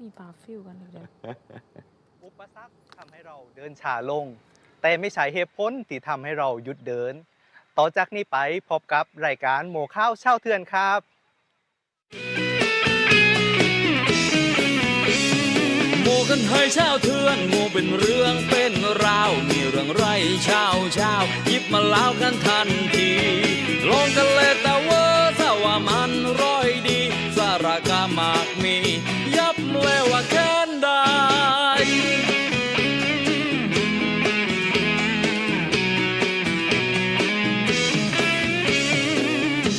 มีปลาฟิวกันเลยเดี๋ยวอุปสรรคทำให้เราเดินช้าลง แต่ไม่ใช่เหตุผลที่ทำให้เราหยุดเดิน ต่อจากนี้ไปพบกับรายการโมข้าวเช่าเทือนครับหมู่กันเฮยเช่าเทือนหมู่เป็นเรื่องเป็นราวมีเรื่องไรเช่าเช่าหยิบมาเล่ากันทันทีลองกันเลยแต่เว่าถ้า ว่ามันร้อยดี สารกามากมี ยับเลยว่าแค้นได้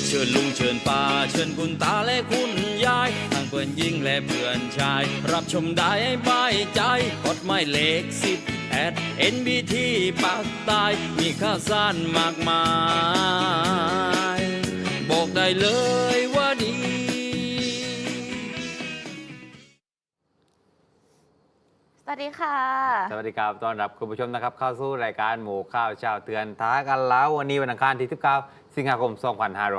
เชิญลุงเชิญป้าเชิญคุณตาและคุณยายทั้งเพื่อนหญิงและเพื่อนชาย รับชมได้ใบใจกดหมายเลขสิบแอด NBT ปากใตายมีข่าวสารมากมาย ได้เลยว่าดี สวัสดีค่ะ สวัสดีครับ ต้อนรับคุณผู้ชมนะครับ เข้าสู่รายการหมูข้าวเช้าเตือนท้ากันแล้ววันนี้วันอังคารที่19 สิงหาคม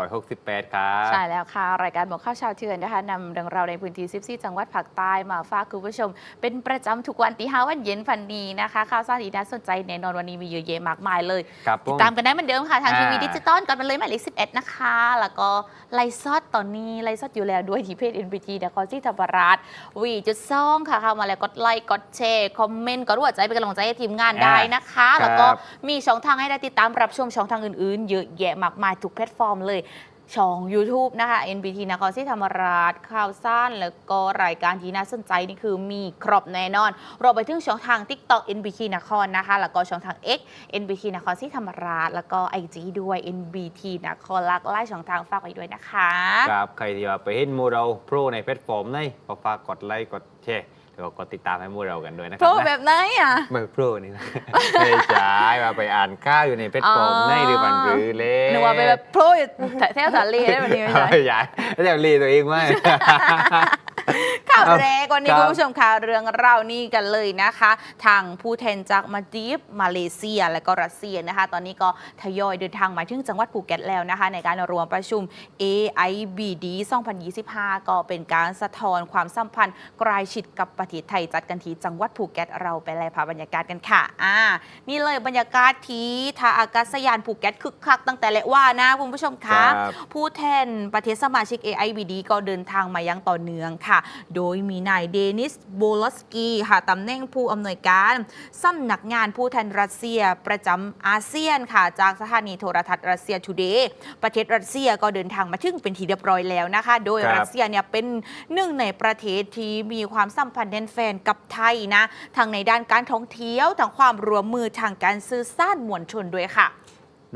2568 ครับ ใช่แล้วค่ะ รายการบอกข้าวชาวเทือนนะคะนำเรื่องราวในพื้นที่14จังหวัดภาคใต้มาฝากคุณผู้ชม เป็นประจำทุกวันตีห้าวันเย็นฟันดีนะคะข่าวสารที่น่าสนใจแน่นอนวันนี้มีเยอะแยะมากมายเลย ครับผติดม ตามกันได้เหมือนเดิมค่ะ ทางอ่า ทีวีดิจิตอลกันมาเลยหมายเลข11 นะคะ แล้วก็ไลฟ์ซอดตอนนี้ไลฟ์ซอดอยู่แล้วด้วยที่เพจ NPT นครศรีธรรมราชวีจุดซ่องค่ะเข้ามาแล้วกดไลค์กดแชร์คอมเมนต์กดหัวใจเป็นกำลังใจให้ทีมงานได้นะคะ แล้วก็มีช่องทางให้ได้ติดตามรับชมช่องทางอื่นๆ เยอะแยะมากมายทุกแพลตฟอร์มเลยช่อง YouTube นะคะ NBT นครศรีธรรมราชข่าวสั้น แล้วก็รายการที่น่าสนใจนี่คือมีครบแน่นอนรวมไปถึงช่องทาง TikTok NBT นครนะคะ แล้วก็ช่องทาง X NBT นครศรีธรรมราช แล้วก็ IG ด้วย NBT นครลักไล่ช่องทางฝากไว้ด้วยนะคะ ครับ ใครที่ว่าไปเห็นหมูเราโปรในแพลตฟอร์มไหนก็ฝากกดไลค์กดแชร์ แล้วก็กดติดตามให้หมูเรากันด้วยนะคโปรัรนะแบบไหนอะ ไม่โปรนี่นะ ไม่ใช่ว่าไปอ่านข้าวอยู่ในแพลตฟอร์มอ๋อไหนหรือบันหรือเล่นึกว่าไปแบบโปรอยู่แถวสาลีได้แบบนี้ไม่ใช่ไม่ใช่แล้วจะรีตัวเองไหม ข่าวเอาแรกวันนี้ครับ คุณผู้ชมค่ะเรื่องเราวนี่กันเลยนะคะ ทางผู้แทนจากมาดีฟมาเลเซีย และก็รัสเซียนะคะ ตอนนี้ก็ทยอยเดินทางมาถึงจังหวัดภูเก็ตแล้วนะคะ ในการรวมประชุม AIBD 2025 ก็เป็นการสะท้อนความสัมพันธ์ใกล้ชิดกับประเทศไทยจัดกันที่จังหวัดภูเก็ตเราไปไล่ภาพบรรยากาศกันค่ะอ่านี่เลยบรรยากาศที่ท่าอากาศยานภูเก็ตคึกคักตั้งแต่แรกว่านะคุณผู้ชมคะ ครับ ผู้แทนประเทศสมาชิก AIBD ก็เดินทางมายังต่อเนื่องค่ะโดยมีนายเดนิสโบลสกีค่ะตำแหน่งผู้อำนวยการสำนักงานผู้แทนรัสเซียประจำอาเซียนค่ะ จากสถานีโทรทัศน์รัสเซียทูเดย์ประเทศรัสเซียก็เดินทางมาถึงเป็นทีเรียบร้อยแล้วนะคะ โดยรัสเซียเนี่ยเป็นหนึ่งในประเทศที่มีความสัมพันธ์แน่นแฟนกับไทยนะทั้งในด้านการท่องเที่ยวทั้งความร่วมมือทางการสื่อสารมวลชนด้วยค่ะ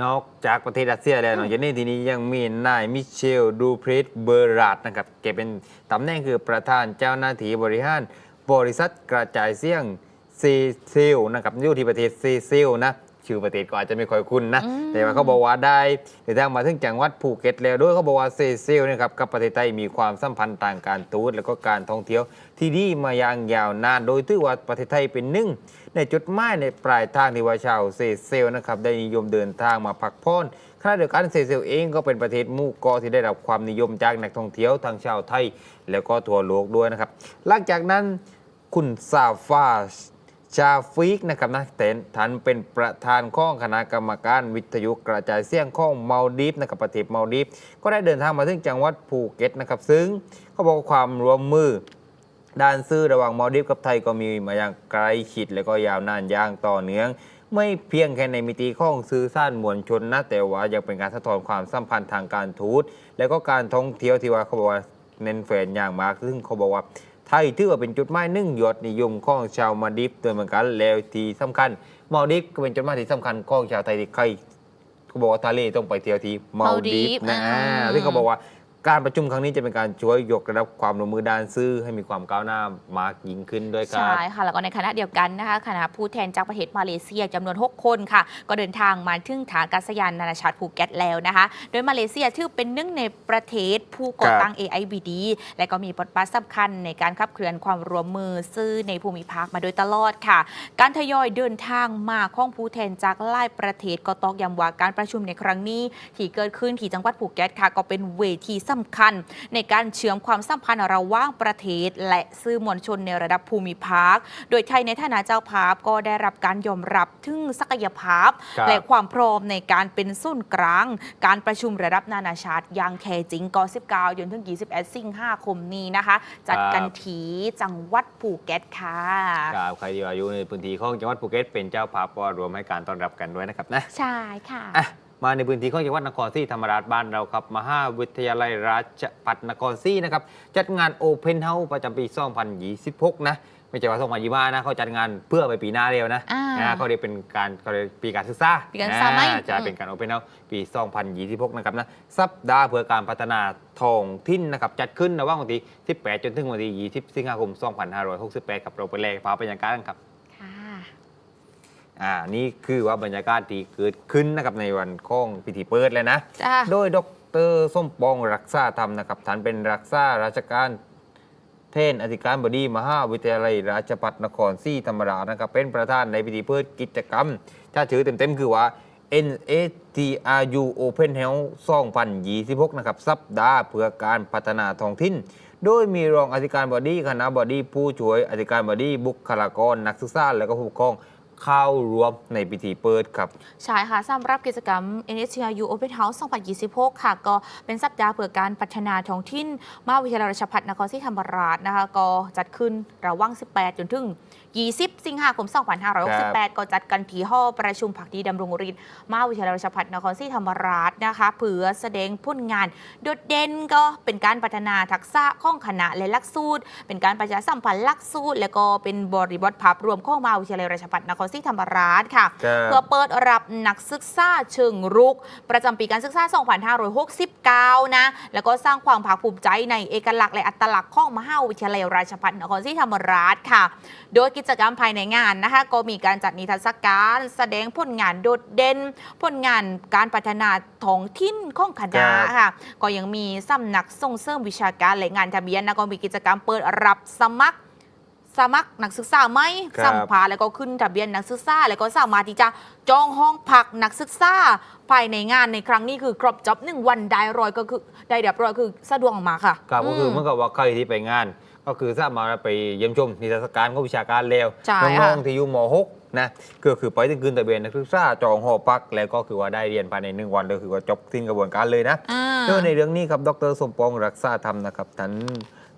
นอกจากประเทศรัสเซียแล้วนอกจากนี้ทีนี้ยังมีนายมิเชลดูพริสเบอร์รัตนะครับแกเป็นตำแหน่งคือประธานเจ้าหน้าที่บริหารบริษัทกระจายเสียงซีซิลนะครับอยู่ที่ประเทศซีซิลนะ ชื่อประเทศก็อาจจะไม่ค่อยคุ้นนะอืมแต่ว่าเขาบอกว่าได้เดินทางมาถึงจังหวัดภูเก็ตแล้วด้วยเขาบอกว่าซีซิลเนะครับกับประเทศไทยมีความสัมพันธ์ทางการทูตแล้วก็การท่องเที่ยว ที่ดีมาอย่างยาวนาน โดยถือว่าประเทศไทยเป็นหนึ่งในจุดหมายในปลายทางที่ว่าชาวเซเซลนะครับได้นิยมเดินทางมาพักผ่อนขณะเดียวกันเซเซลเองก็เป็นประเทศหมู่เกาะที่ได้รับความนิยมจากนักท่องเที่ยวทั้งชาวไทย แล้วก็ทั่วโลกด้วยนะครับหลังจากนั้นคุณซาฟา ชาฟิกนะครับนะเตนท่านเป็นประธานข้องคณะกรรมการวิทยุกระจายเสียงข้องมาดีฟนะครับประเทศมาดีฟก็ได้เดินทางมาถึงจังหวัดภูเก็ตนะครับ ซึ่งเขาบอกว่าความร่วมมือด้านซื่อระหว่างมาดีฟกับไทยก็มีมาอย่างใกล้ชิดและก็ยาวนานอย่างต่อเนื่อง ไม่เพียงแค่ในมิติของสื่อสารมวลชนนะแต่ว่ายังเป็นการสะท้อนความสัมพันธ์ทางการทูตและก็การท่องเที่ยวที่ว่าเขาบอกว่าเน้นแฟนอย่างมากซึ่งเขาบอกว่า ไทยถือว่าเป็นจุดหมายหนึ่งยอดนิยมของชาวมาดิฟด้วยเหมือนกันแล้วที่สำคัญมาดิฟก็เป็นจุดหมายที่สำคัญของชาวไทยที่ใครเขาบอกว่าทะเลต้องไปเที่ยวที่มาดิฟนะอ่าอ่า ซึ่งเขาบอกว่า การประชุมครั้งนี้จะเป็นการช่วยยกระดับความร่วมมือด้านซื่อให้มีความก้าวหน้ามากยิ่งขึ้นด้วยครับใช่ค่ะแล้วก็ในคณะเดียวกันนะคะคณะผู้แทนจากประเทศมาเลเซียจำนวน 6 คนค่ะ ก็เดินทางมาถึงฐานอากาศยานนานาชาติภูเก็ตแล้วนะคะ โดยมาเลเซียถือเป็นหนึ่งในประเทศผู้ก่อตั้ง AIBD และก็มีบทบาทสำคัญในการขับเคลื่อนความร่วมมือซื่อในภูมิภาคมาโดยตลอดค่ะ การทยอยเดินทางมาของผู้แทนจากหลายประเทศก็ตอกย้ำว่าการประชุมในครั้งนี้ ที่เกิดขึ้นที่จังหวัดภูเก็ตค่ะ ก็เป็นเวทีสสำคัญ ในการเชื่อมความสัมพันธ์ระหว่างประเทศ และสื่อมวลชนในระดับภูมิภาค โดยไทยในฐานะเจ้าภาพก็ได้รับการยอมรับถึงศักยภาพครับและความพร้อมในการเป็นศูนย์กลาง การประชุมระดับนานาชาติอย่างแท้จริงก็19จนถึง21สิงหาคมนี้นะคะ จัดกันที่จังหวัดภูเก็ตค่ะครับใครที่อยู่ในพื้นที่ของจังหวัดภูเก็ตเป็นเจ้าภาพก็รวมให้การต้อนรับกันด้วยนะครับนะใช่ค่ะอะ มาในพื้นที่ของจังหวัดนครศรีธรรมราชบ้านเราครับมหาวิทยาลัยราชภัฏนครศรีนะครับจัดงานโอเพนเฮาส์ประจำปี 2026 นะไม่ใช่ว่า2025นะเขาจัดงานเพื่อไปปีหน้าเร็วนะอ่านะเขาเรียกเป็นการเขาเรียกปีการศึกษาปีการศึกษาไหมอ่จะเป็นการโอเพนเฮาส์ปี 2026 นะครับนะสัปดาห์เพื่อการพัฒนาท้องถิ่นนะครับจัดขึ้นระหว่างวันที่ 18 จนถึงวันที่ 20 สิงหาคม 2568 กับเราไปเลยฟ้าบรรยากาศกันครับค่ะ อ่านี่คือว่าบรรยากาศที่เกิดขึ้นนะครับในวันของพิธีเปิดเลยนะ จ้า โดยดรส้มปองรักษาธรรมนะครับท่านเป็นรักษาราชการเทนอธิการบดีมหาวิทยาลัยราชภัฏนครศรีธรรมราชนะครับ เป็นประธานในพิธีเปิดกิจกรรม ถ้าชื่อเต็มๆคือว่า NATRU Open Health 2026 นะครับ สัปดาห์เพื่อการพัฒนาท้องถิ่น โดยมีรองอธิการบดีคณะบดีผู้ช่วยอธิการบดีบุคลากรนักศึกษาและก็ผู้ปกครอง เข้าร่วมในพิธีเปิดครับ ใช่ค่ะสำหรับกิจกรรม NSCRU Open House 2026 ค่ะ ก็เป็นสัปดาห์เพื่อการพัฒนาท้องถิ่นมหาวิทยาลัยราชภัฏนครศรีธรรมราชนะคะก็จัดขึ้นระหว่าง 18 จนถึง 20 สิงหาคม 2568 ก็จัดกันที่ห้องประชุมผักดีดำรงฤทธิ์มหาวิทยาลัยราชภัฏนครศรีธรรมราชนะคะเพื่อแสดงผลงาน โดดเด่นก็เป็นการพัฒนาทักษะของคณะและหลักสูตร เป็นการประชาสัมพันธ์หลักสูตร และก็เป็นบริบทภาพรวมของมหาวิทยาลัยราชภัฏนครศรีธรรมราชค่ะครับเพื่อเปิดรับนักศึกษาเชิงรุก ประจำปีการศึกษา 2569 นะ แล้วก็สร้างความภาคภูมิใจในเอกลักษณ์และอัตลักษณ์ของมหาวิทยาลัยราชภัฏนครศรีธรรมราชค่ะ โดยกิจกรรมภายในงานนะคะก็มีการจัดนิทรรศการแสดงผลงานโดดเด่นผลงานการพัฒนาท้องถิ่นของคณะค่ะก็ยังมีสำนักส่งเสริมวิชาการและงานทะเบียนนะก็มีกิจกรรมเปิดรับสมัครสมัครนักศึกษาไหมครับสัมภาษณ์แล้วก็ขึ้นทะเบียนนักศึกษา แล้วก็สามารถที่จะจองห้องพักนักศึกษาภายในงานในครั้งนี้คือครบจอบหนึ่งวันได้รอยก็คือได้เรียบร้อยคือสะดวกมากค่ะครับก็คือมเมื่อกับว่าใครที่ไปงาน ก็คือสามารถไปเยี่ยมชมนิทรรศการของวิชาการแล้วใช่น้ค่ะองๆที่อยู่ม .6 นะก็คือไปถึงคืนทะเบียนนักศึกษาจองหอพัก แล้วก็คือว่าได้เรียนภายในหนึ่งวันก็คือว่าจบสิ้นกระบวนการเลยนะ อ่าโดยในเรื่องนี้ครับ ดรสมปองรักษาธรรมนะครับท่าน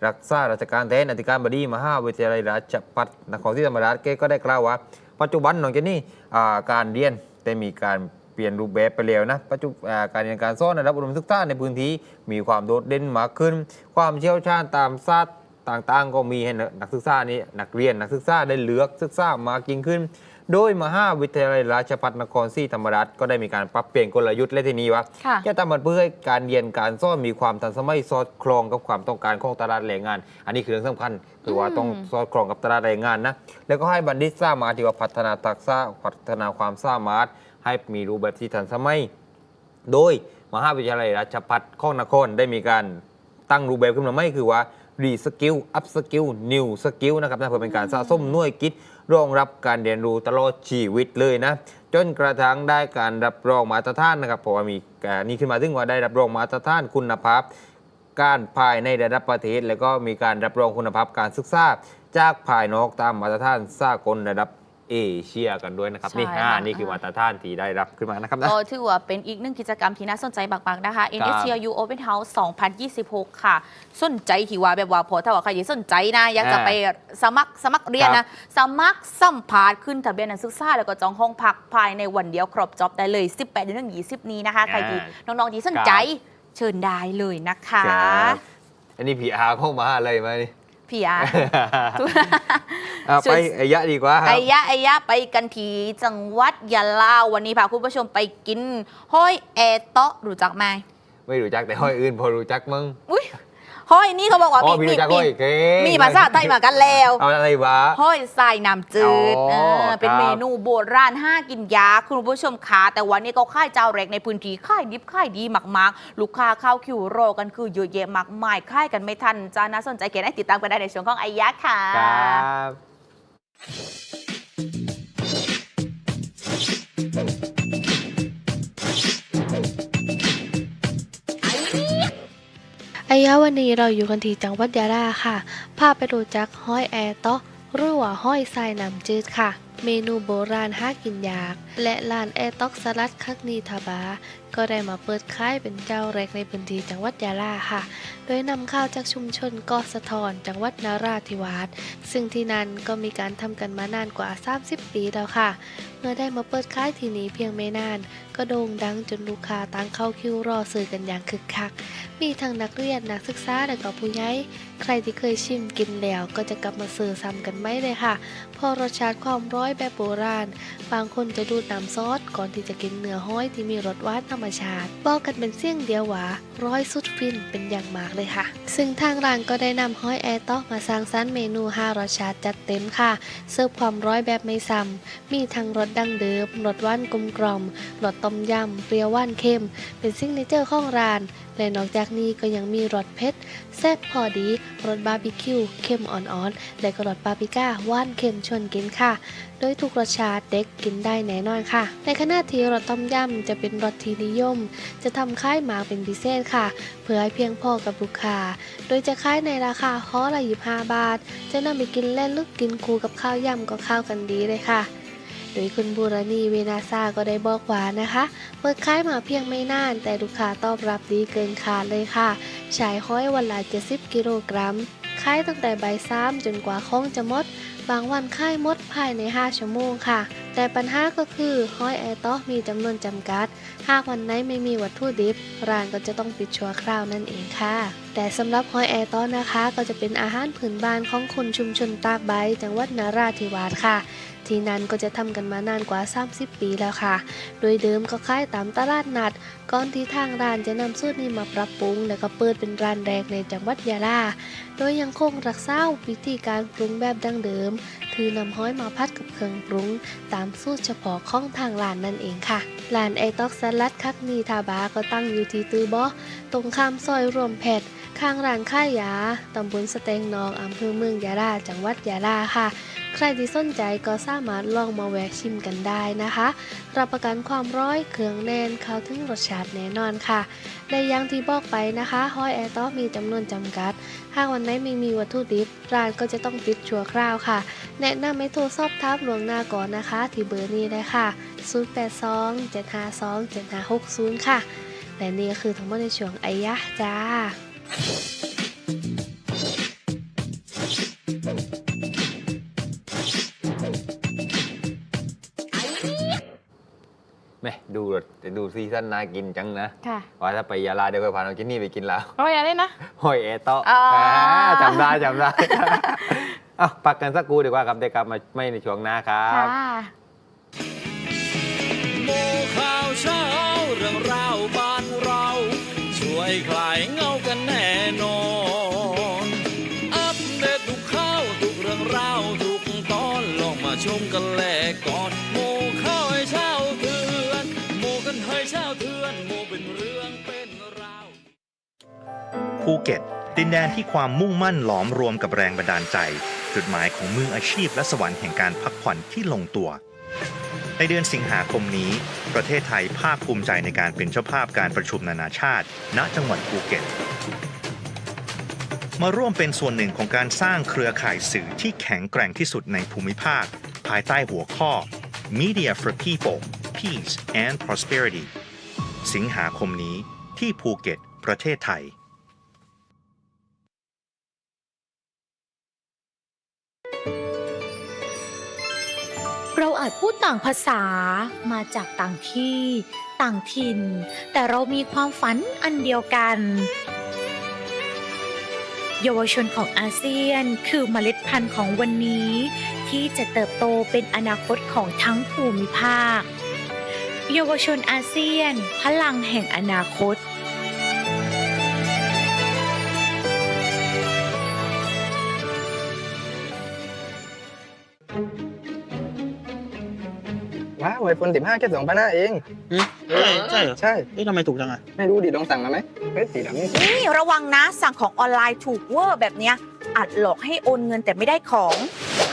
รักษาราชการแทนอธิการบดีมหาวิทยาลัยราชภัฏนครศรีธรรมราชแกก็ได้กล่าวว่า ปัจจุบันน้องเจนนี่อ่าการเรียนได้มีการเปลี่ยนรูปแบบไปแล้วนะ ปัจจุอ่าการเรียนการสอนในระดับอุดมศึกษาในพื้นที่มีความโดดเด่นมากขึ้น ความเชี่ยวชาญตามศาสตร์ ต่างๆ ก็มีให้นักศึกษานี้นักเรียนนักศึกษาได้เลือกศึกษามากยิ่งขึ้น โดยมหาวิทยาลัยราชภัฏนครศรีธรรมราชก็ได้มีการปรับเปลี่ยนกลยุทธ์และทีนี้ว่าค่ะจะทำมันเพื่อให้การเรียนการสอนมีความทันสมัยสอดคล้องกับความต้องการของตลาดแรงงาน อันนี้คือเรื่องสำคัญคือว่าอืมต้องสอดคล้องกับตลาดแรงงานนะแล้วก็ให้บัณฑิตสามารถที่ว่าพัฒนาทักษะพัฒนาความสามารถ ให้มีรูปแบบที่ทันสมัยโดยมหาวิทยาลัยราชภัฏของนครได้มีการตั้งรูปแบบขึ้นมาไม่คือว่า รีสกิลอัพสกิลนิวสกิลนะครับนะเพื่อเป็นการสะสมหน่วยกิจรองรับการเรียนรู้ตลอดชีวิตเลยนะ จนกระทั่งได้การรับรองมาตรฐานนะครับเพราะว่ามีการนี่ขึ้นมาถึงว่าได้รับรองมาตรฐานคุณภาพ การภายในระดับประเทศ แล้วก็มีการรับรองคุณภาพการศึกษาจากภายนอกตามมาตรฐานสากลระดับ เอเชียกันด้วยนะครับ นี่ ใช่อ่าค่ะนี่คือมาตรฐานที่ได้รับขึ้นมานะครับนะก็ถือว่าเป็นอีกหนึ่งกิจกรรมที่น่าสนใจมากๆนะคะ NSCRU Open House 2026 ค่ะ สนใจที่ว่าแบบว่าพอถ้าว่าใครที่สนใจนะ อยากจะอ่าไปสมัครสมัครเรียนนะ สมัครสัมภาษณ์ขึ้นทะเบียนนักศึกษา แล้วก็จองห้องพักภายในวันเดียวครบจอบได้เลย 18ถึง20 นี้นะคะ ใครที่น้องๆที่สนใจเชิญได้เลยนะคะ ครับอันนี้พีอาร์เข้ามาอะไรมานี่ พี่อาเอาไปไอ้ยะดีกว่าครับ ไอ้ยะไอ้ยะไปกันทีจังหวัดยะลาวันนี้พาคุณผู้ชมไปกิน ห้อยแอเตาะรู้จักไหมไม่รู้จักแต่ห้อยอื่นพอรู้จักมึงอุ้ย ห้อยนี่เขาบอกว่าอ๋อมีพี่รู้จักห้อยเก๋ มีภาษาไทยมากันแล้ว เอาอะไรวะ ห้อยทรายน้ำจืดอ๋อเออเป็นครับเมนูโบราณห้ากินยาคุณผู้ชมขาแต่วันนี้ก็ค่ายเจ้าแรกในพื้นที่ค่ายดิบค่ายดีมากๆ ลูกค้าเข้าคิวรอกันคือเยอะแยะมากมายค่ายกันไม่ทันจะน่าสนใจเกณฑ์ให้ติดตามกันได้ในช่วงของไอ้ยะค่ะ ครับ อายะวันนี้เราอยู่กันที่จังหวัดยะลาค่ะ พาไปดูจักห้อยแอร์ตอหรือว่าห้อยทรายน้ำจืดค่ะ เมนูโบราณหากินยาก และร้านแอร์ต๊อกสลัดคักนีทาบา ก็ได้มาเปิดขายเป็นเจ้าแรกในพื้นที่จังหวัดยะลาค่ะ โดยนำข้าวจากชุมชนเกาะสะทอนจังหวัดนาราธิวาสซึ่งที่นั่นก็มีการทำกันมานานกว่า 30 ปีแล้วค่ะ เมื่อได้มาเปิดขายที่นี้เพียงไม่นาน ก็โด่งดังจนลูกค้าต่างเข้าคิวรอซื้อกันอย่างคึกคัก มีทั้งนักเรียนนักศึกษาและก็ผู้ใหญ่ใครที่เคยชิมกินแล้วก็จะกลับมาซื้อซ้ำกันไหมเลยค่ะพอรสชาติความร้อยแบบโบราณ บางคนจะดูดน้ำซอสก่อนที่จะกินเนื้อห้อยที่มีรสหวานธรรมชาติ บอกกันเป็นเสียงเดียวว่าร้อยสุดฟินเป็นอย่างมากเลยค่ะ ซึ่งทางร้านก็ได้นำห้อยแอร์ต๊อกมาสร้างสรรค์เมนู5รสชาติจัดเต็มค่ะ เสิร์ฟความร้อยแบบไม่ซ้ำมีทั้งรสดั้งเดิมรสว่านกลมกล่อมรสต้มยำเปรี้ยวว่านเค็ม เป็นซิงเนเจอร์ของร้าน และนอกจากนี้ก็ยังมีรสเผ็ดแซ่บพอดีรสบาร์บีคิวเค็มอ่อนๆ และก็รสปาปริก้าหว่านเค็มชวนกินค่ะ โดยทุกรสชาติเด็กกินได้แน่นอนค่ะ ในขณะที่รสต้มยำจะเป็นรสที่นิยม จะทำค่ายมาเป็นพิเศษค่ะ เพื่อให้เพียงพอกับลูกค้าโดยจะขายในราคาห่อละ25 บาท จะนำไปกินเล่นหรือกินคู่กับข้าวยำก็เข้ากันดีเลยค่ะ โดยคุณบูรณีเวนาซาก็ได้บอกว่านะคะ เปิดขายมาเพียงไม่นาน แต่ลูกค้าตอบรับดีเกินคาดเลยค่ะฉายห้อยวันละ 70 กิโลกรัมขายตั้งแต่ใบ่ายสามจนกว่าของจะหมด บางวันขายหมดภายใน 5 ชั่วโมงค่ะ แต่ปัญหาก็คือห้อยแอร์ต๊ะมีจำนวนจำกัด หากวันไหนไม่มีวัตถุดิบร้านก็จะต้องปิดชั่วคราวนั่นเองค่ะ แต่สำหรับหอยแอร์ต๊ะนะคะ ก็จะเป็นอาหารพื้นบ้านของคนชุมชนตากใบจังหวัดนาราธิวาสค่ะ ที่นั่นก็จะทำกันมานานกว่า 30 ปีแล้วค่ะ โดยเดิมก็ขายตามตลาดนัด ก่อนที่ทางร้านจะนำสูตรนี้มาปรับปรุง แล้วก็เปิดเป็นร้านแรกในจังหวัดยะลา โดยยังคงรักษาวิธีการปรุงแบบดั้งเดิม คือนำห้อยมาพัดกับเครื่องปรุง ตามสูตรเฉพาะของทางร้านนั่นเองค่ะร้านไอต็อกสลัดคักนีทาบาก็ตั้งอยู่ที่ตือบอตรงข้ามซอยรวมแพทย์ ข้างร้านค่ายยา ตำบลสเตงนอง อำเภอเมืองยะลาจังหวัดยะลาค่ะ ใครที่สนใจก็สามารถลองมาแวะชิมกันได้นะคะ รับประกันความร้อยเครื่องแน่นเข้าถึงรสชาติแน่นอนค่ะและอยังที่บอกไปนะคะห้อยแอร์ต๊อมีจำนวนจำกัด หากวันไหนไม่มีวัตถุดิบ ร้านก็จะต้องปิดชั่วคราวค่ะ แนะนำให้โทรสอบถามลวงหน้าก่อนนะคะ ที่เบอร์นี้เลยค่ะ 082 752 7560 ค่ะและนี่ก็คือทั้งหมดในช่วงไอยะจ้า แม่ดูรถแต่ดูซีซั่นน่ากินจังนะค่ะว่าถ้าไปยาลาเดี๋ยวก็พาน้องจินนี่ไปกินแล้วร้อยอะไรนะห้อยแอร์โต๊ะอ๋ออ่าจำได้จำได้เอ้าพักกันสักครู่ดีกว่าครับเดี๋ยวกลับมาไม่ในช่วงหน้าครับ ภูเก็ต ดินแดนที่ความมุ่งมั่นหลอมรวมกับแรงบันดาลใจ จุดหมายของมืออาชีพและสวรรค์แห่งการพักผ่อนที่ลงตัว ในเดือนสิงหาคมนี้ ประเทศไทยภาคภูมิใจในการเป็นเจ้าภาพการประชุมนานาชาติ ณจังหวัดภูเก็ตมาร่วมเป็นส่วนหนึ่งของการสร้างเครือข่ายสื่อที่แข็งแกร่งที่สุดในภูมิภาค ภายใต้หัวข้อ Media for People Peace and Prosperity สิงหาคมนี้ที่ภูเก็ต ประเทศไทย เราอาจพูดต่างภาษามาจากต่างที่ ต่างถิ่น แต่เรามีความฝันอันเดียวกัน เยาวชนของอาเซียนคือเมล็ดพันธุ์ของวันนี้ ที่จะเติบโตเป็นอนาคตของทั้งภูมิภาค เยาวชนอาเซียน พลังแห่งอนาคต ไอโฟน15แค่สองพันห้าเองใช่ใช่เหรอใช่ เอ๊ะทำไมถูกจังอะไม่รู้ดิลองสั่งมาไหมเฮ้ยสีดำนี่สวยนี่ระวังนะสั่งของออนไลน์ถูกเวอร์แบบเนี้ยอาจหลอกให้โอนเงินแต่ไม่ได้ของป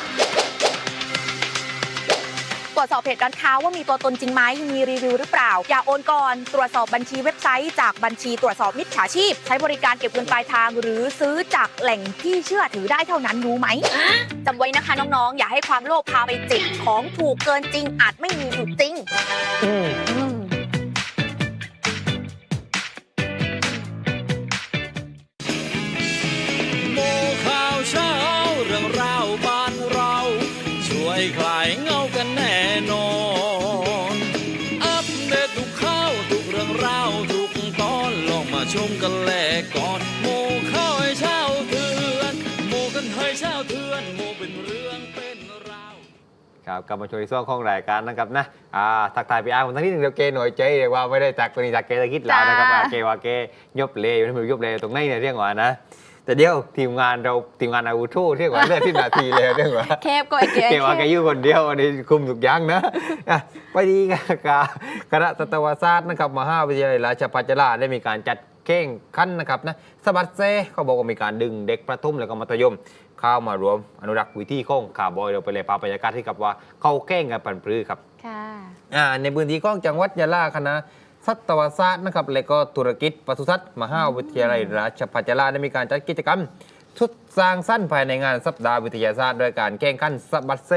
วจสอบเพจร้านค้าว่ามีตัวตนจริงไหมมีรีวิวหรือเปล่า อย่าโอนก่อน ตรวจสอบบัญชีเว็บไซต์ จากบัญชีตรวจสอบมิจฉาชีพ ใช้บริการเก็บเงินปลายทาง หรือซื้อจากแหล่งที่เชื่อถือได้เท่านั้นรู้ไหมจำไว้นะคะน้องๆ อย่าให้ความโลภพาไปจิกของถูกเกินจริงอาจไม่มีอยู่จริง ครับกลับมาชมในช่วงของรายการนะครับนะอ่าทักทายพี่อาร์มทั้งที่หนึ่งเดียวเกหน่อยใจเรียกว่าไม่ได้จากตัวนี้จากเกตะคิดแล้วนะครับจ้าอ่าเกว่าเกยบเลอยู่ที่มือยบเลตรงไหนเนี่ยเรียกว่านะแต่เดี๋ยวทีมงานเราทีมงานอาวุโสเรียกว่าเลือดที่นาทีเลยเรียกว่าเคปก็ไอเกเกว่าแกอยู่คนเดียวอันนี้คุมทุกอย่างนะอะไปดีกันกับคณะสัตวศาสตร์นะครับมหาวิทยาลัยราชภัฏจราได้มีการจัดเก้งขั้นนะครับนะสะบัดเซเขาบอกว่ามีการดึงเด็กประถมแล้วก็มัธยม เข้ามารวมอนุรักษ์วิธีของข่าวบอยเราไปเลยพาบรรยากาศที่กับว่าเขาแก้งกันปันปรือครับค่ะอ่าในพื้นที่ของจังหวัดยะลาคณะสัตวศาสตร์นะครับและก็ธุรกิจปศุสัตว์มหาวิทยาลัยราชภัฏยะลาได้มีการจัดกิจกรรมชุดสร้างสั้นภายในงานสัปดาห์วิทยาศาสตร์โดยการแข่งขันสะบัดเซ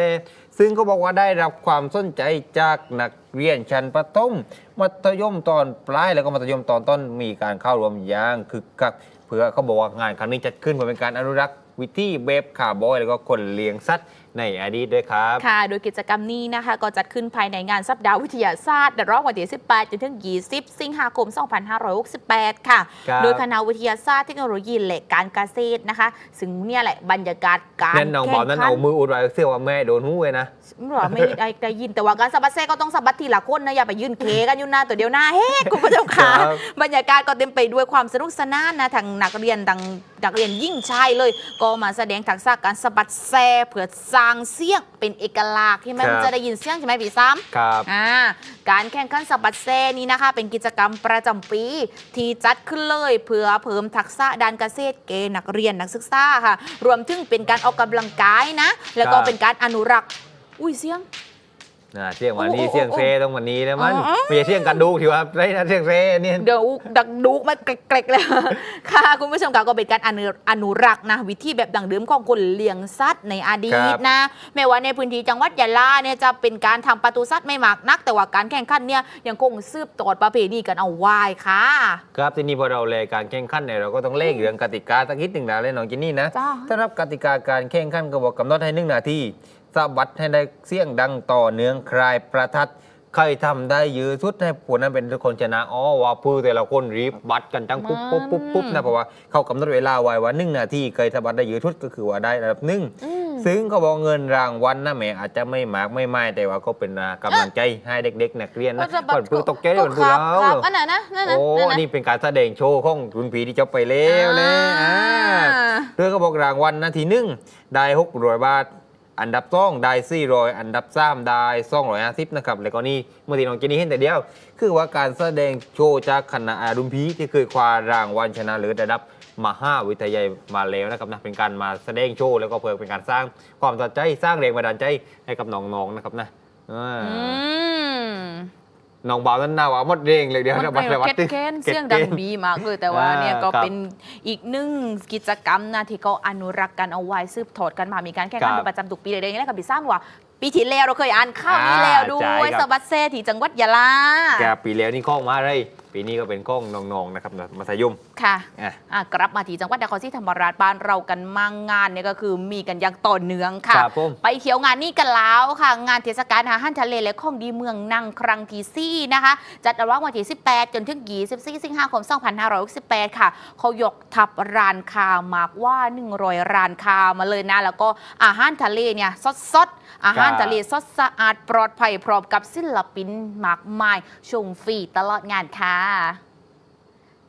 ซึ่งก็บอกว่าได้รับความสนใจจากนักเรียนชั้นประถมมัธยมตอนปลายแล้วก็มัธยมตอนต้นมีการเข้าร่วมอย่างคึกคักเพื่อเขาบอกว่างานครั้งนี้จัดขึ้นเพื่อเป็นการอนุรักษ์ วิธีเบบคาร์บอย แล้วก็คนเลี้ยงสัตว์ ในอดีตด้วยครับ ค่ะ โดยกิจกรรมนี้นะคะ ก็จัดขึ้นภายในงานสัปดาห์วิทยาศาสตร์ในรอบวันที่ 18 จนถึง 20 สิงหาคม 2568 ค่ะ ครับ โดยคณะวิทยาศาสตร์เทคโนโลยีและการเกษตรนะคะ ซึ่งเนี่ยแหละบรรยากาศการนั่นน้องบอกนั่นแข่เอางขัมืออุดไว้เสื้อว่าแม่โดนหูเลยนะหรอไม่ได้ได้ยินแต่ว่าการสะบัดแซ่ก็ต้องสะบัดทีละคนนะอย่าไปยืนเคกันอยู่หน้าตัวเดียวหน้าเฮ้คุณผู้ชมค่ะ ครับ บรรยากาศก็เต็มไปด้วยความสนุกสนานนะทางนักเรียนดังนักเรียนยิ่งชายเลย ก็มาแสดงทักษะการสะบัดแซ่เพื่อสร้างเสียงเป็นเอกลักษณ์ที่มันจะได้ยินเสียงใช่ไหมพี่ซ้ำ ครับ อ่าการแข่งขันสะบัดแซ่นี้นะคะ เป็นกิจกรรมประจำปี ที่จัดขึ้นเลยเพื่อเพิ่มทักษะด้านเกษตรเกนักเรียนนักศึกษาค่ะ รวมถึงเป็นการออกกำลังกายนะ แล้วก็ครับ เป็นการอนุรักษ์ อุ้ยเสียง น่ะเสียงวันนี้โอ้โอ้เสียงเซต้องวันนี้นะมันอ๋อ ไม่ใช่เสียงกันดูที่ว่าไรนะเสียงเซเนี่ยเดี๋ยวดักดุกมาเกรกๆเลย ค่ะ คุณผู้ชมค่ะก็เป็นการอนุอนุรักษ์นะวิธีแบบดังเดิมของคนเลี้ยงสัตว์ในอดีครัตบนะแม้ว่าในพื้นที่จังหวัดยะลาเนี่ยจะเป็นการทำประตูสัตว์ไม่มากนัก แต่ว่าการแข่งขันเนี่ยยังคงซืบตอดประเพณีกันเอาไว้ค่ะ ครับทีนี้พอเราเลยการแข่งขันเนี่ยเราก็ต้องเล่งเรื่องกติกาสักนิดหนึ่งนะเลยน้องจินนี่นะ จ้า สำหรับกติกาการแข่งขันก็บอกกำหนดให้หนึ่งนาที สะบัดให้ได้เสียงดังต่อเนื่องคลายประทัดใครทำได้ยือสุดให้ผู้นั้นเป็นคนชนะอ๋อว่าผู้แต่ละคนรีบบัดกันจังปุ๊บปุ๊บปุ๊บปุ๊บนะเพราะว่าเขากำหนดเวลาไว้ว่าหนึ่งนาทีใครสะบัดได้ยือสุดก็คือว่าได้ระดับหนึ่งซึ่งเขาบอกเงินรางวัลนะแหม่อาจจะไม่มากไม่ไม่แต่ว่าก็เป็นอ่ากำลังใจให้เด็กๆนักเรียนนะก่อนปลูกตกใจก่อนปลูกคแล้รับครับวอันไหนนะนั่นนะโอ้นั่นอันนะนี้เป็นการแสดงโชว์ของรุ่นผีที่จบไปแล้วนะอ่าเรื่องเขาบอกรางวัลนาทีหนึ่งได้หกร้อยบาท อันดับสองได้สี่ร้อยอันดับสามได้สองร้อยห้าสิบนะครับแล้วก็นี่เมื่อทีน้องเจนี่เห็นแต่เดียว คือว่าการแสดงโชว์จากคณะอารุมพีที่เคยคว้ารางวัลชนะเลิศระดับมหาวิทยาลัยมาแล้วนะครับนะเป็นการมาแสดงโชว์แล้วก็เพื่อเป็นการสร้างความตัดใจสร้างแรงบันดาลใจให้กับน้องๆนะครับนะอ่า อืม น้องบ่าวนั้นน่าว่าหมดเรงเลยเดียวมันนะเป็นบัด เก็ตเคนเสียงดังดีมากเลยแต่ว่าอ่าเนี่ยก็ครับเป็นอีกหนึ่งกิจกรรมนะที่ก็อนุรักษ์กันเอาไว้สืบทอดกันมามีการแข่งขันครับเป็นประจำทุกปีเลยอย่างนี้แหละค่ะพี่ซ้ำว่า ปีที่แล้วเราเคยอ่านข่าวนี้แล้วด้อ่าวยใช่ครับสบัดเซที่จังหวัดยะลา แกปีแล้วนี่ข้องมาอะไร ปีนี้ก็เป็นข้องน้องๆนะครับมัธยม ค่ะอะ อะกลับมาที่จังหวัดนครศรีธรรมราชบ้านเรากันมางงานเนี่ยก็คือมีกันอย่างต่อเนื่องค่ะ ครับผมไปเที่ยวงานนี้กันแล้วค่ะ งานเทศกาลอาหารทะเลและของดีเมืองนังครั้งที่สี่นะคะ จัดระหว่างวันที่ 18 จนถึง 24 สิงหาคม 2568 ค่ะ เขายกทับร้านคามากว่า 100 ร้านคามาเลยนะ แล้วก็อาหารทะเลเนี่ยสดสดๆอาหารทะเลสดสะอาดปลอดภัยพร้อมกับศิลปินมากมายชมฟรีตลอดงานค่ะ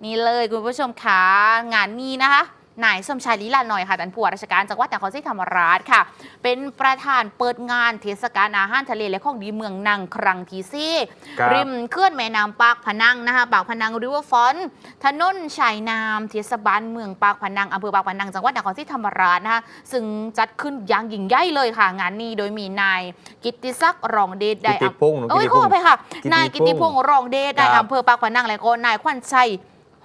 นี่เลยคุณผู้ชมคะงานนี้นะคะ นายสมชายลีลาหน่อยค่ะท่านผู้ว่าราชการจังหวัดนครศรีธรรมราชค่ะ เป็นประธานเปิดงานเทศกาลอาหารทะเลและของดีเมืองนังครั้งที่สี่ครับริมเขื่อนแม่น้ำปากพนังนะคะปากพนังริเวอร์ฟอนถนนชายน้ำเทศบาลเมืองปากพนังอำเภอปากพนังจังหวัดนครศรีธรรมราชนะคะซึ่งจัดขึ้นอย่างยิ่งใหญ่เลยค่ะ งานนี้โดยมีนายกิตติศักดิ์รองเดชได้กิตติพงษ์เอ้ยกิตติขพองษ์ไปค่ะกิตตินายกิตติพงษ์รองเดชได้ครับ อำเภอปากพนังและก็นายขวัญชัย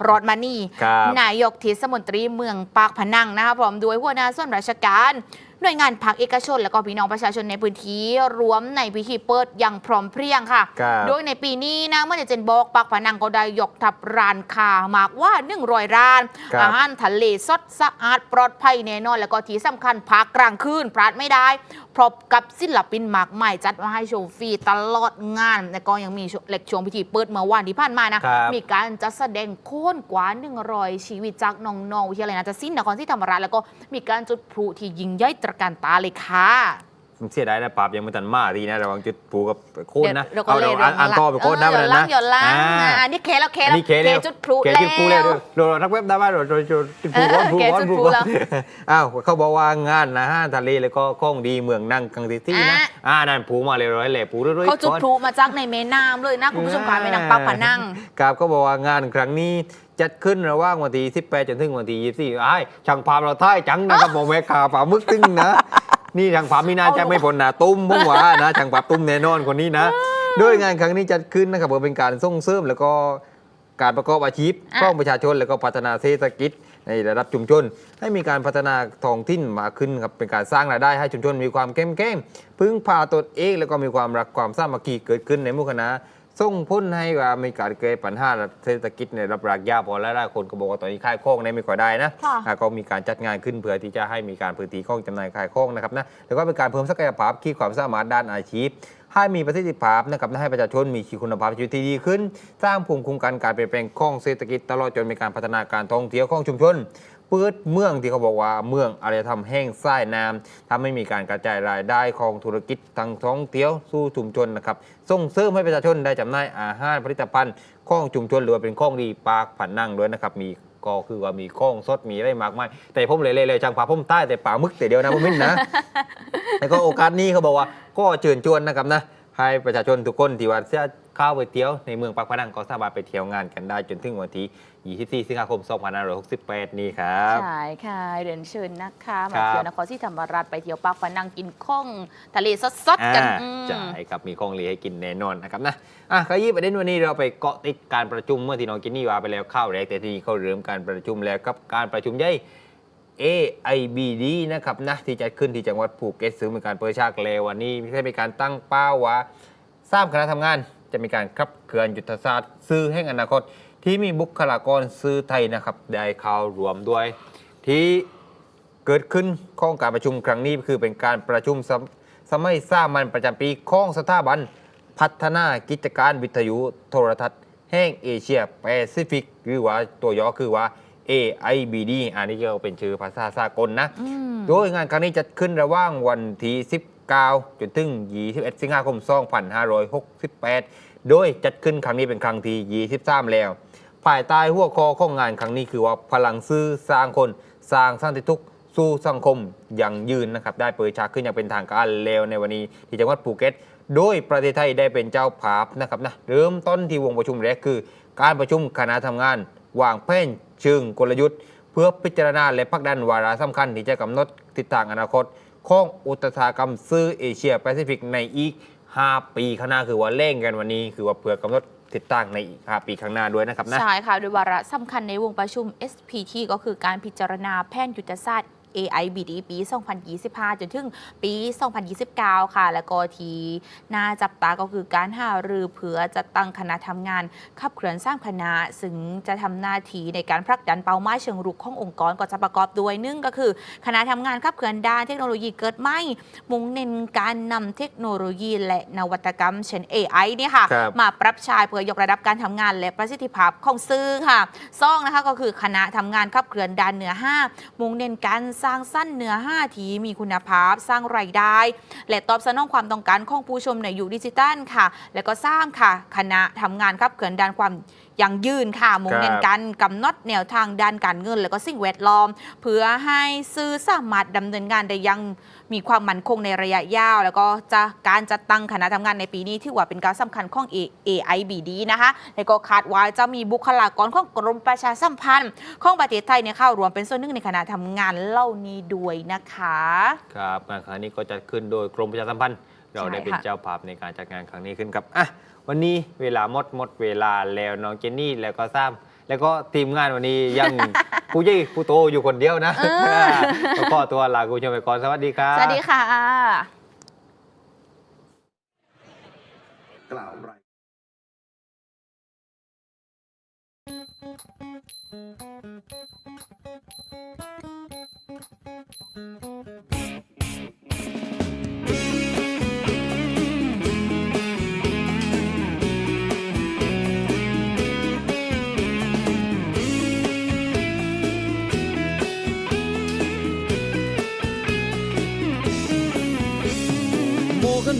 รอดมานีครับนายกเทศมนตรีเมืองปากพนังนะคะพร้อมด้วยหัวหน้าส่วนราชการ หน่วยงานภาคเอกชน และก็พี่น้องประชาชนในพื้นที่รวมในพิธีเปิดอย่างพร้อมเพรียงค่ะครับโดยในปีนี้นะเมื่อเจนบอกปากพนังก็ได้ยกทับร้านค้ามากว่า100ร้านครับอาหารทะเลสดสะอาดปลอดภัยแน่นอน แล้วก็ที่สำคัญพักกลางคืนพลาดไม่ได้พร้อมกับศิลปินมากมายจัดมาให้ชมฟรีตลอดงาน และก็ยังมีเล็กช่วงพิธีเปิดเมื่อวานที่ผ่านมานะครับมีการจัดแสดงโค่นกว่า100ชีวิตจากน้องๆวิทยาลัยนาฏศิลป์นครศรีธรรมราชแล้วก็มีการจุดพลุที่ยิ่งใหญ่ตระการตาเลยค่ะเสียดายนะปราบยังไม่ทันมาดีนะระวังจุดผูกับโคนนะเดี๋ยวเราก็เอาเลเรายอ่านอ่านต่อไปโคนนะเออวันหยนั้นดล้างหยดล้างอ่าอ่านี่เคแล้วเคอันแล้วนี้เคแล้วจุดพลุเคแล้วจุดพลุแล้วเราเราทักเว็บได้ว่าเราเราจุดพลุร้อนพลุเออร้อนเคพลุจุดพลุร้อนแล้วอ้าวเขาบอกว่างานนะฮะทะเลแล้วก็ข้องดีเมืองนั่งกังติตี้นะอะอ่านั่นผูมาเลยร้อยแหล่ผูเรื่อยๆเขาจุดก่อนพลุมาจากในแม่น้ำเลยนะคุณผู้ชมค่ะแม่น้ำปากพนังครับก็บอกว่างานครั้งนี้ จัดขึ้นระหว่างวันที่18จนถึงวันที่24อ้ายช่างภาพเราท่ายจังนะครับบอกแม่ข่าวป่ามึกตึงนะ นี่ช่างภาพนี่น่าจะไม่พ้นหนาตุ้มบ้งหวานะช่างภาพตุ้มแน่นอนคนนี้นะโดยงานครั้งนี้จัดขึ้นนะครับเพื่อเป็นการส่งเสริมแล้วก็การประกอบอาชีพอะของประชาชน แล้วก็พัฒนาเศรษฐกิจในระดับชุมชน ให้มีการพัฒนาท้องถิ่นมากขึ้นครับเป็นการสร้างรายได้ให้ชุมชนมีความเข้มแข็งพึ่งพาตนเองแล้วก็มีความรักความสามัคคีเกิดขึ้นในหมู่คณะ ส่งผลให้ว่ามีการเกิดปัญหาเศรษฐกิจในรับรากยาวพอแล้วหลายคนก็บอกว่าตอนนี้ค่ายโค้งเนี่ยไม่ค่อยได้นะค่ะ อะก็มีการจัดงานขึ้นเพื่อที่จะให้มีการพื้นที่ข้องจำหน่ายค่ายโค้งนะครับนะแล้วก็เป็นการเพิ่มศักยภาพขีดความสามารถด้านอาชีพ ให้มีประสิทธิภาพนะครับให้ประชาชนมีชีวิตคุณภาพชีวิตที่ดีขึ้น สร้างภูมิคุ้มกันการเปลี่ยนแปลงของเศรษฐกิจตลอดจนมีการพัฒนาการท่องเที่ยวของชุมชนเปิดเมืองที่เขาบอกว่าเมืองอารยธรรมแห้งทรายน้ำทำให้มีการกระจายรายได้ของธุรกิจทางท่องเที่ยวสู่ชุมชนนะครับส่งเสริมให้ประชาชนได้จำหน่ายอาหารผลิตภัณฑ์ของชุมชนหรือว่าเป็นของดีปากผันนั่งด้วยนะครับมีก็คือว่ามีข้องสดมีอะไรมากมายแต่ผมเลยเลยๆช่างภาพผมใต้แต่ป่ามึกแต่เดียวนะผมมินนะแล้วก็โอกาสนี้เขาบอกว่าก็เชิญชวนนะครับนะให้ประชาชนทุกคนที่ว่าจะ ข้าไปเที่ยวในเมืองปากพนังก็สามารถไปเที่ยวงานกันได้จนถึงวันที่24สิงหาคม2568 นี้ครับใช่ค่ะเรียนเชิญนะคะครัมาบเที่ยวนครศรีธรรมราชไปเที่ยวปากพนังกินข้องทะเลสดๆกันอ่าอืมใช่ครับมีของเหลีให้กินแน่นอนนะครับนะอะขยี้ประเด็นวันนี้เราไปเกาะติดการประชุมเมื่อที่น้องกินนี่ว่าไปแล้วข้าวแรกแต่ทีนี้เขาเริ่มการประชุมแล้วกับการประชุมใหญ่ AIBD นะครับนะที่จัดขึ้นที่จังหวัดภูเก็ตซึ่งเป็นการเปิดฉากแล้ววันนี้ได้มีการตั้งเป้าว่าสร้างคณะทำงาน จะมีการขับเคลื่อนยุทธศาสตร์สื่อแห่งอนาคต ที่มีบุคลากรสื่อไทยนะครับ ได้เข้ารวมด้วย ที่เกิดขึ้นของการประชุมครั้งนี้คือเป็นการประชุมสมสมัยสามัญประจำปีของสถาบัน พัฒนากิจการวิทยุโทรทัศน์ แห่งเอเชียแปซิฟิกหรือว่าตัวย่อคือว่า AIBD อันนี้ก็เป็นชื่อภาษาสากลนะอืมโดยงานครั้งนี้จัดขึ้นระหว่างวันที่ 19 จนถึง 21 สิงหาคม 2568 โดยจัดขึ้นครั้งนี้เป็นครั้งที่ 23 แล้ว ภายใต้หัวข้อของงานครั้งนี้คือว่าพลังซื้อสร้างคนสร้างสร้างติทุกสู่สังคมอย่างยืนนะครับได้เปิดฉากขึ้นอย่างเป็นทางการแล้วในวันนี้ที่จังหวัดภูเก็ต โดยประเทศไทยได้เป็นเจ้าภาพนะครับนะเริ่มต้นที่วงประชุมแรกคือ การประชุมคณะทำงาน วางแผนเชิงกลยุทธ์ เพื่อพิจารณาและผลักดันวาระสำคัญที่จะกำหนดทิศทางอนาคต ของอุตสาหกรรมซื้อเอเชียแปซิฟิกในอีก 5 ปีข้างหน้าคือว่าเร่งกันวันนี้ คือว่าเพื่อกำหนดติดตั้งในอีก 5 ปีข้างหน้าด้วยนะครับนะ ใช่ค่ะ โดยวาระสำคัญในวงประชุม SPT ก็คือการพิจารณาแผนยุทธศาสตร์ AIBD ปี 2025 จนถึงปี 2029 ค่ะ แล้วก็ทีน่าจับตาก็คือการหารือเพื่อจัดตั้งคณะทำงาน ขับเคลื่อนสร้างคณะ ซึ่งจะทำหน้าที่ในการผลักดันเป้าหมายเชิงรุกขององค์กรก็จะประกอบด้วยหนึ่งก็คือ คณะทำงานขับเคลื่อนด้านเทคโนโลยีเกิดใหม่มุ่งเน้นการนำเทคโนโลยี และนวัตกรรม เช่น AI เนี่ยค่ะครับมาปรับใช้เพื่อยกระดับการทำงานและประสิทธิภาพของสื่อค่ะซ่องนะคะก็คือคณะทำงานขับเคลื่อนด้านเนื้อห้ามุ่งเน้นการสร้างสั้นเนื้อห้าที่มีคุณภาพ สร้างรายได้ และตอบสนองความต้องการของผู้ชมในยุคดิจิตัลค่ะ และก็สร้างค่ะคณะทำงานขับเคลื่อนด้านความยังยืนค่ะมุ่งเน้นครับการกำหนดแนวทางด้านการเงิน และก็สิ่งแวดล้อม เพื่อให้ซื้อสามารถดำเนินงานได้อยัง มีความมั่นคงในระยะยาว แล้วก็จะการจัดตั้งคณะทำงานในปีนี้ที่ว่าเป็นการสำคัญของ AIBD นะคะแล้วก็คาดว่าจะมีบุคลากรของกรมประชาสัมพันธ์ของประเทศไทยเนี่ยเข้ารวมเป็นส่วนหนึ่งในคณะทำงานเล่านี้ด้วยนะคะครับงานครั้งนี้ก็จัดขึ้นโดยกรมประชาสัมพันธ์เราได้เป็นเจ้าภาพในการจัดงานครั้งนี้ขึ้นครับอะวันนี้เวลาหมดหมดเวลาแล้วน้องเจนนี่แล้วก็ซ้ำแล้วก็ทีมงานวันนี้ยัง ผู้ใหญ่ผู้โตอยู่คนเดียวนะเออก็ขอตัวลาคุณผู้ชมไปก่อนสวัสดีครับ สวัสดีค่ะกล่าวไรโม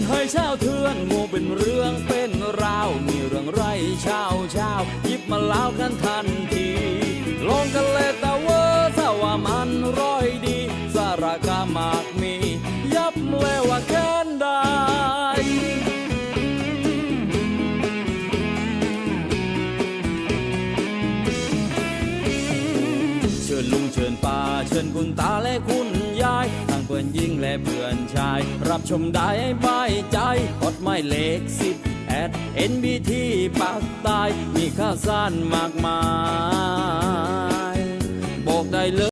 กันให้ชาวเทือนโมเป็นเรื่องเป็นราว มีเรื่องไรชาวชาวยิบมาเล่ากันทันทีลองกันเลยแต่เว่าถ้าว่ามันร้อยดี สารกามากมี ยับเลยว่าแค้นได้เชิญลุงเชิญป้าเชิญคุณตาและคุณ อนยิ่งและเบื่อนชาย รับชมได้ไม่ใจอดไม่เล็กสิบแอดเอ็นบีทีปากตายมีข้าวสารมากมาย บอกได้เลย